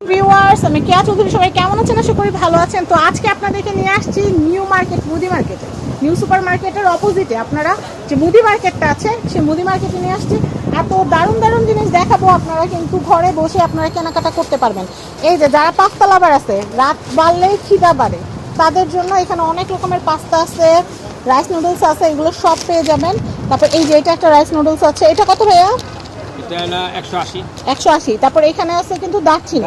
Viewers আমি কেয়া চৌধুরী, সবাই কেমন আছেন? আশা করি ভালো আছেন। তো আজকে আপনাদেরকে নিয়ে আসছি নিউ মার্কেট মুদি মার্কেটে নিউ সুপার মার্কেটের অপোজিটে আপনারা যে মুদি মার্কেটটা আছে, সেই মুদি মার্কেটে নিয়ে আসছি। এত দারুণ দারুণ জিনিস দেখাবো আপনারা, কিন্তু ঘরে বসে আপনারা কেনাকাটা করতে পারবেন। এই যে যারা পাস্তা লাভার আছে, রাত বাড়লেই খিদা বাড়ে। তাদের জন্য এখানে অনেক রকমের পাস্তা আছে রাইস নুডলস আছে, এগুলো সব পেয়ে যাবেন। তারপর এই যে এটা একটা রাইস নুডলস আছে। এটা কত ভাইয়া? এটা হলো তারপর এখানে আছে কিন্তু দারচিনি।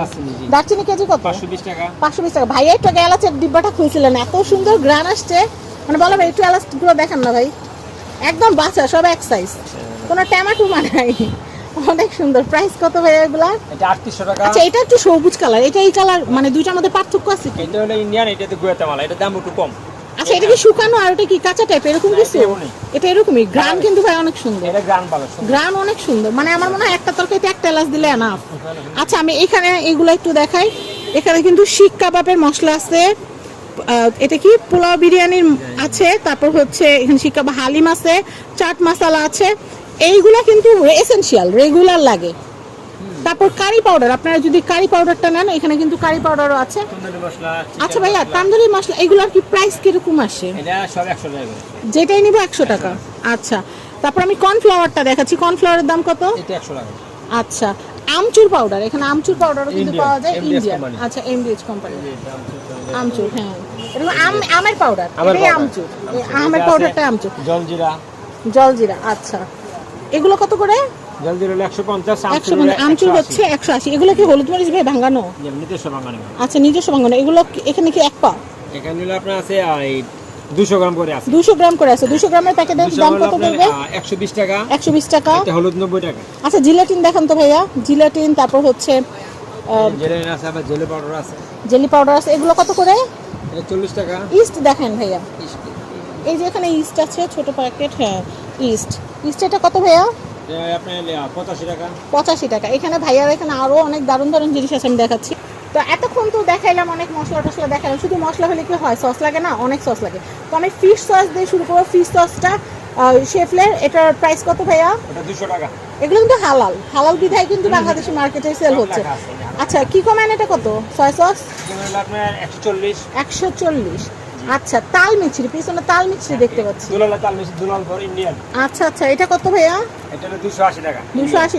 দারচিনি, কেজি কত? পাঁচশো বিশ টাকা। পাঁচশো বিশ টাকা। ভাইয়া একটু এলাচের ডিব্বাটা খুঁজছিলেন। এত সুন্দর গ্রান আসছে। মানে বলো ভাই একটু দেখেন না ভাই। একদম বাচ্চা সব এক সাইজ কোনো নাই। অনেক সুন্দর। প্রাইস কত ভাইয়া এগুলা? এটা আটত্রিশশো টাকা। আচ্ছা এটা একটু সবুজ কালার এটা এই কালার মানে দুইটার মধ্যে পার্থক্য আছে এটা হলো ইন্ডিয়ান এটা তো গুয়াতেমালা এটা দাম একটু কম। আচ্ছা এটা কি শুকানো আর ওটা কি কাঁচা টাইপ এরকম কিছু? এটা এরকমই? গ্রান কিন্তু ভাই অনেক সুন্দর। এটা গ্রান ভালো গ্রাম অনেক সুন্দর। মানে আমার মনে হয় একটা তরকারিতে একটা এলাচ দিলে এনাফ আচ্ছা আমি এখানে এগুলো একটু দেখাই। এখানে কিন্তু শিক কাবাবের মশলা আছে। এটা কি? পোলাও বিরিয়ানির আছে। তারপর হচ্ছে এখানে শিক কাবাব হালিম আছে। চাট মশলা আছে। এইগুলা কিন্তু এসেনশিয়াল রেগুলার লাগে। তারপর কারি পাউডার আপনারা যদি কারি পাউডারটা নেন এখানে কিন্তু কারি পাউডারও আছে। আচ্ছা ভাইয়া তান্দুরি মশলা এগুলোর কি প্রাইস কীরকম আসে? এটা সব একশো টাকা যেটাই নিব একশো টাকা। আচ্ছা তারপর আমি কর্নফ্লাওয়ারটা দেখাচ্ছি। কর্নফ্লাওয়ারের দাম কত? এটা একশো টাকা আচ্ছা আমচুর পাউডার এখানে আমচুর পাউডারও কিন্তু পাওয়া যায় ইন্ডিয়ান আচ্ছা এমডিএচ কোম্পানি আমচুর হ্যাঁ। আম আমের পাউডার এই আমচুর। আমের পাউডারটা আমচুর। জলজিরা। জলজিরা আচ্ছা। এগুলো কত করে? আমচুর হচ্ছে একশো আশি। এগুলো কি হলুদ মরিচ ভাই ভাঙানো আচ্ছা নিজস্ব ভাঙানো এগুলো এখানে কি এক পা? এখানে আপনার আছে দুশো গ্রাম করে আছে। দুশো গ্রাম করে আছে। দুশো গ্রামের প্যাকেটের দাম কত পড়বে? একশো বিশ টাকা। একশো বিশ টাকা। হলুদ নব্বই টাকা। আচ্ছা জিলাটিন দেখান তো ভাইয়া। জিলাটিন তারপর হচ্ছে জেলে আছে আবার জেলে পাউডার আছে। জেলি পাউডার আছে। এগুলো কত করে? চল্লিশ টাকা। ইস্ট দেখেন ভাইয়া। এই যে এখানে ইস্ট আছে ছোট প্যাকেট হ্যাঁ ইস্ট। ইস্ট এটা কত ভাইয়া? পঁচাশি টাকা। এখানে ভাইয়ার এখানে আরও অনেক দারুণ দারুণ জিনিস আছে আমি দেখাচ্ছি। তো এতক্ষণ তো দেখাইলাম অনেক মশলা টসলা দেখাইলাম। শুধু মশলা হলে কি হয়? সস লাগে না? অনেক সস লাগে। তো আমি ফিশ সস দিয়ে শুরু করব। ফিশ সসটা শেফলের এটার প্রাইস কত ভাইয়া? দুশো টাকা। এগুলো কিন্তু হালাল। হালাল বিধায় কিন্তু বাংলাদেশি মার্কেটে সেল হচ্ছে। আচ্ছা কি কমেন এটা কত? সয় সস একশো চল্লিশ। একশো চল্লিশ। আচ্ছা তাল মিছরি পিছনে তাল মিছরি দেখতে পাচ্ছি। দুলাল তাল মিষ্টি দুলাল ইন্ডিয়ান আচ্ছা আচ্ছা এটা কত ভাইয়া? এটা দুশো আশি টাকা।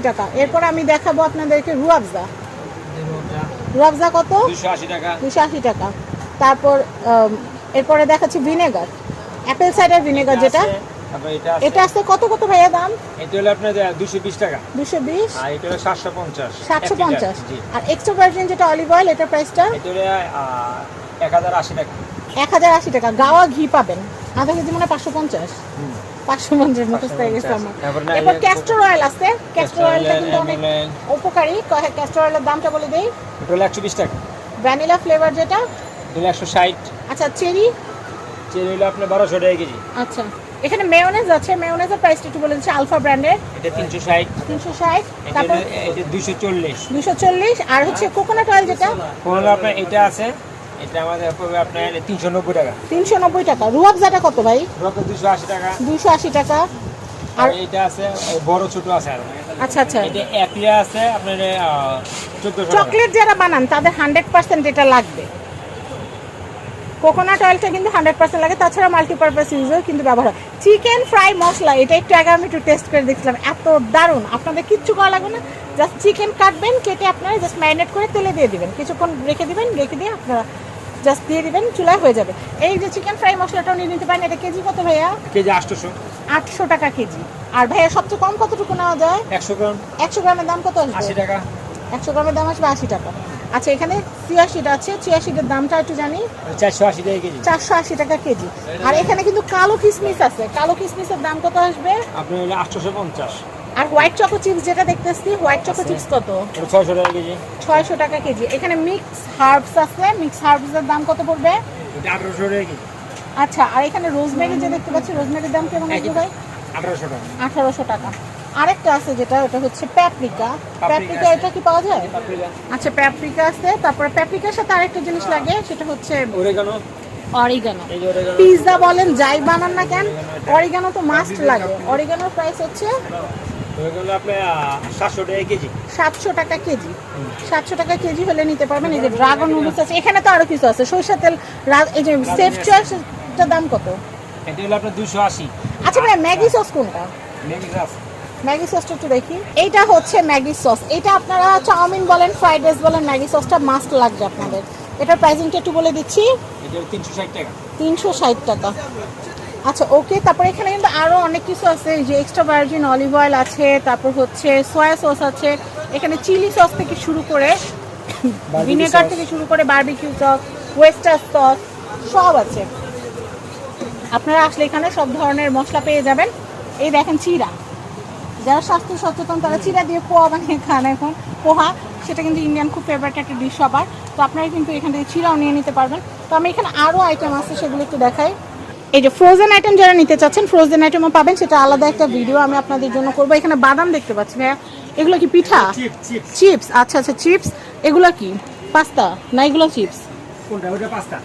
টাকা। এরপর আমি দেখাবো আপনাদেরকে রুয়াবজা রুয়াবজা কত? দুশো আশি টাকা। দুশো আশি টাকা। তারপর এরপরে দেখাচ্ছি ভিনেগার। অ্যাপেল সাইডার ভিনেগার যেটা। এটা আছে। কত কত ভাইয়া দাম? এটা হলো আপনার দুশো বিশ টাকা। দুশো বিশ? আর এটা হলো সাতশো পঞ্চাশ। সাতশো এক লিটার, পঞ্চাশ জি। আর এক্সট্রা ভার্জিন যেটা অলিভ অয়েল এটার প্রাইসটা এটা হলো এক হাজার আশি টাকা। এক হাজার আশি টাকা। গাওয়া ঘি পাবেন। আধা কেজি মানে পাঁচশো পঞ্চাশ। পাঁচশো পঞ্চাশ মুখস্থ হয়ে গেছে আমার। এরপর ক্যাস্টর অয়েল আছে। ক্যাস্টর অয়েলটা কিন্তু অনেক উপকারী। ক্যাস্টর অয়েলের দামটা বলে দেই। এটা হলো একশো বিশ টাকা। ভ্যানিলা ফ্লেভার যেটা। এটা একশো ষাট। আচ্ছা চেরি? চেরি হলো আপনার বারোশো টাকা কেজি। আচ্ছা। এখানে মেয়োনেজ আছে। মেয়োনেজের প্রাইসটা একটু বলে দিচ্ছি। আলফা ব্র্যান্ডের এটা তিনশো ষাট। তিনশো ষাট। এটা তারপর এটা দুশো চল্লিশ। দুশো চল্লিশ। আর হচ্ছে কোকোনাট অয়েল যেটা? কোন হলো আপনার এটা আছে। এটা আমাদের পড়বে আপনার তিনশো নব্বই টাকা। তিনশো নব্বই টাকা। রুয়াবজাটা কত ভাই? রকেট দুশো টাকা। দুশো আশি টাকা। আর আর এটা আছে বড় ছোট আছে আর। আচ্ছা আচ্ছা। এটা একলিয়া আছে আপনার চোদ্দশো টাকা। চকলেট যারা বানান তাদের হান্ড্রেড পার্সেন্ট এটা লাগবে। কোকোনাট অয়েলটা কিন্তু হান্ড্রেড পার্সেন্ট লাগে তাছাড়া মাল্টিপারপাস ইউজও কিন্তু ব্যবহার হয়। চিকেন ফ্রাই মশলা এটা একটু আগে আমি একটু টেস্ট করে দেখছিলাম এত দারুণ। আপনাদের কিচ্ছু করা লাগবে না জাস্ট চিকেন কাটবেন কেটে আপনারা জাস্ট ম্যারিনেট করে তেলে দিয়ে দিবেন। কিছুক্ষণ রেখে দিবেন রেখে দিয়ে আপনারা জাস্ট দিয়ে দিবেন চুলায় হয়ে যাবে। এই যে চিকেন ফ্রাই মশলাটাও নিয়ে নিতে পারেন এটা কেজি কত ভাইয়া? কেজি আটশোশো। আটশো টাকা কেজি। আর ভাইয়া সবচেয়ে কম কতটুকু নেওয়া যায়? একশো গ্রাম। একশো গ্রামের দাম কত আশি আসবে টাকা। একশো গ্রামের দাম আসবে আশি টাকা। আচ্ছা এখানে ছিয়াশিটা আছে ছিয়াশিটার দামটা একটু জানি। চারশো আশি টাকা কেজি। চারশো আশি টাকা কেজি। আর এখানে কিন্তু কালো কিসমিস আছে। কালো কিসমিসের দাম কত আসবে? আপনার হলো আটশোশো পঞ্চাশ। আর হোয়াইট চকো চিপস যেটা দেখতেছি হোয়াইট চকো চিপস কত? এটা ছয়শো টাকা কেজি। ছয়শো টাকা কেজি। এখানে মিক্স হার্বস আছে মিক্স হার্বসের দাম কত পড়বে? এটা আঠারোশো টাকা কেজি। আচ্ছা আর এখানে রোজমেরি যে দেখতে পাচ্ছি রোজমেরির দাম কেমন আসবে ভাই আঠারোশো টাকা। আঠারোশো টাকা। আরেকটা আছে যেটা ওটা হচ্ছে প্যাপ্রিকা প্যাপ্রিকা এটা কি পাওয়া যায়? আচ্ছা প্যাপ্রিকা আছে তারপরে প্যাপ্রিকার সাথে আরেকটা জিনিস লাগে সেটা হচ্ছে অরিগানো এই পিৎজা বলেন যাই বানান না কেন অরিগানো তো মাস্ট লাগে। অরিগানোর প্রাইস হচ্ছে সাতশো টাকা কেজি। সাতশো টাকা কেজি। হলে নিতে পারবেন। এই যে ড্রাগন নুডলস আছে এখানে তো আরও কিছু আছে। সরিষা তেল এই যে সেফ চয়েসটার দাম কত? এটা হলো আপনার দুশো আশি। আচ্ছা ভাই ম্যাগি সস কোনটা? Maggi sauce. ম্যাগি সসটা একটু দেখি। এইটা হচ্ছে ম্যাগি সস। এটা আপনারা চাউমিন বলেন ফ্রাইড রাইস বলেন ম্যাগি সসটা মাস্ট লাগবে আপনাদের। এটার প্রাইসিংটা একটু বলে দিচ্ছি। এটা তিনশো ষাট টাকা। তিনশো ষাট টাকা। আচ্ছা ওকে তারপরে এখানে কিন্তু আরও অনেক কিছু আছে যে এক্সট্রা ভার্জিন অলিভ অয়েল আছে তারপর হচ্ছে সয়া সস আছে এখানে চিলি সস থেকে শুরু করে ভিনেগার থেকে শুরু করে বারবিকিউ সস ওয়েস্টার সস সব আছে। আপনারা আসলে এখানে সব ধরনের মশলা পেয়ে যাবেন। এই দেখেন চিরা। যারা স্বাস্থ্য সচেতন তারা চিরা দিয়ে পোহা বানিয়ে খান এখন। পোহা সেটা কিন্তু ইন্ডিয়ান খুব ফেভারিট একটা ডিশ সবার। তো আপনারা কিন্তু এখান থেকে চিরাও নিয়ে নিতে পারবেন। তো আমি এখানে আরও আইটেম আছে সেগুলো একটু দেখাই। এই যে ফ্রোজেন আইটেম যারা নিতে চাচ্ছেন ফ্রোজেন আইটেমও পাবেন সেটা আলাদা একটা ভিডিও আমি আপনাদের জন্য করব। এখানে বাদাম দেখতে পাচ্ছি ভাইয়া। এগুলো কি পিঠা? চিপ চিপ চিপস আচ্ছা আচ্ছা চিপস এগুলো কি? পাস্তা? না এগুলো চিপস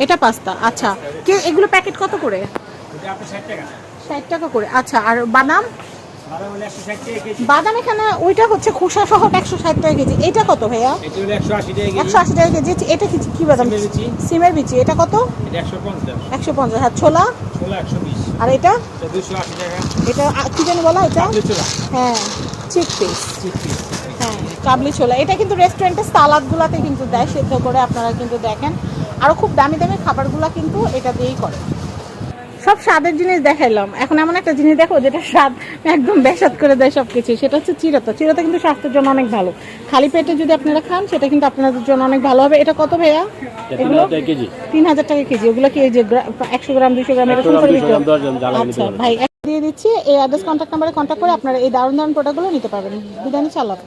এটা পাস্তা আচ্ছা। কে এগুলো প্যাকেট কত করে? ষাট টাকা করে আচ্ছা। আর বাদাম? বাদাম এখানে ওইটা হচ্ছে খোসা সহ একশো ষাট টাকা কেজি। এটা কত ভাইয়া? একশো আশি টাকা কেজি। এটা কি কি বাদাম? সিমের বিচি। এটা কত? একশো পঞ্চাশ। আর ছোলা? আর এটা? এটা কি জানি বলা এটা? হ্যাঁ চিক পিস। হ্যাঁ কাবলি ছোলা। এটা কিন্তু রেস্টুরেন্টের সালাদগুলোতে কিন্তু দেয় সেদ্ধ করে আপনারা কিন্তু দেখেন। আরও খুব দামি দামি খাবারগুলো কিন্তু এটা দিয়েই করে। সব স্বাদের জিনিস দেখাইলাম। এখন এমন একটা জিনিস দেখো যেটা স্বাদ একদম বেসাদ করে দেয় সব কিছু সেটা হচ্ছে চিরতা চিরতা কিন্তু স্বাস্থ্যের জন্য অনেক ভালো। খালি পেটে যদি আপনারা খান সেটা কিন্তু আপনাদের জন্য অনেক ভালো হবে। এটা কত ভাইয়া? এগুলো তিন হাজার টাকা কেজি। ওগুলো কি এই যে একশো গ্রাম দুশো গ্রাম এরকম করে বিক্রি আচ্ছা ভাই দিয়ে দিচ্ছি। এই অ্যাড্রেস কন্ট্যাক্ট নাম্বারে কন্ট্যাক্ট করে আপনারা এই দারুণ দারুণ প্রোডাক্টগুলো নিতে পারবেন। বিদানি চালাব